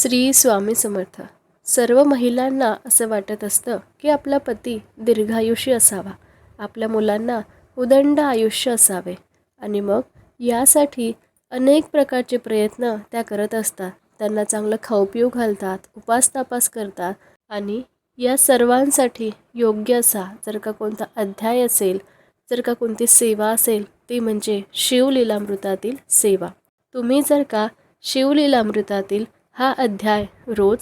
श्री स्वामी समर्थ. सर्व महिलांना असं वाटत असतं की आपला पती दीर्घायुषी असावा. आपल्या मुलांना उदंड आयुष्य असावे. आणि मग यासाठी अनेक प्रकारचे प्रयत्न त्या करत असतात. त्यांना चांगलं खाऊपिऊ घालतात उपास तापास करतात आणि या सर्वांसाठी योग्य असा जर का कोणता अध्याय असेल जर का कोणती सेवा असेल ती म्हणजे शिवलीलामृतातील सेवा. तुम्ही जर का शिवलीलामृतातील हा अध्याय रोज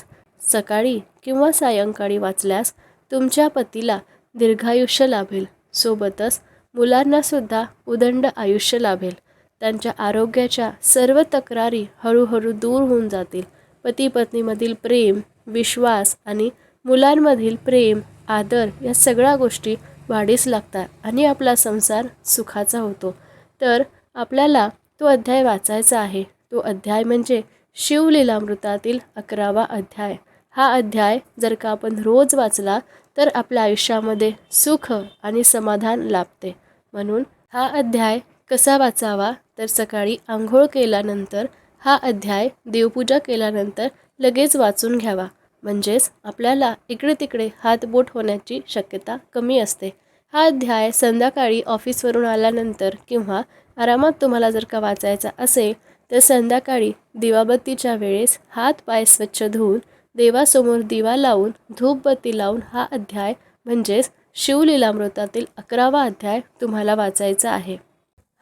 सकाळी किंवा सायंकाळी वाचल्यास तुमच्या पतीला दीर्घायुष्य लाभेल. सोबतच मुलांनासुद्धा उदंड आयुष्य लाभेल. त्यांच्या आरोग्याच्या सर्व तक्रारी हळूहळू दूर होऊन जातील. पती पत्नीमधील प्रेम विश्वास आणि मुलांमधील प्रेम आदर या सगळ्या गोष्टी वाढीस लागतात आणि आपला संसार सुखाचा होतो. तर आपल्याला तो अध्याय वाचायचा आहे. तो अध्याय म्हणजे शिवलीलामृतातील अकरावा अध्याय. हा अध्याय जर का आपण रोज वाचला तर आपल्या आयुष्यामध्ये सुख आणि समाधान लाभते. म्हणून हा अध्याय कसा वाचावा तर सकाळी आंघोळ केल्यानंतर हा अध्याय देवपूजा केल्यानंतर लगेच वाचून घ्यावा. म्हणजेच आपल्याला इकडे तिकडे हातबोट होण्याची शक्यता कमी असते. हा अध्याय संध्याकाळी ऑफिसवरून आल्यानंतर किंवा आरामात तुम्हाला जर का वाचायचा असेल तर संध्याकाळी दिवाबत्तीच्या वेळेस हात पाय स्वच्छ धुवून देवासमोर दिवा लावून धूपबत्ती लावून हा अध्याय म्हणजेच शिवलीलामृतातील अकरावा अध्याय तुम्हाला वाचायचा आहे.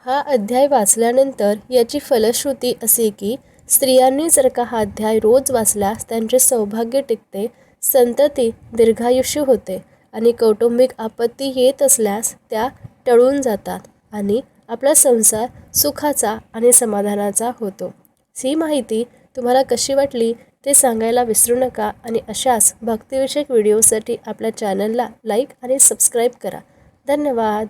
हा अध्याय वाचल्यानंतर याची फलश्रुती असे की स्त्रियांनी जर का हा अध्याय रोज वाचल्यास त्यांचे सौभाग्य टिकते संतती दीर्घायुष्य होते. आणि कौटुंबिक आपत्ती येत असल्यास त्या टळून जातात आणि आपला संसार सुखाचा आणि समाधानाचा होतो. ही माहिती तुम्हाला कशी वाटली ते सांगायला विसरू नका आणि अशाच भक्तिविषयक व्हिडिओसाठी आपल्या चॅनलला लाईक आणि सबस्क्राईब करा. धन्यवाद.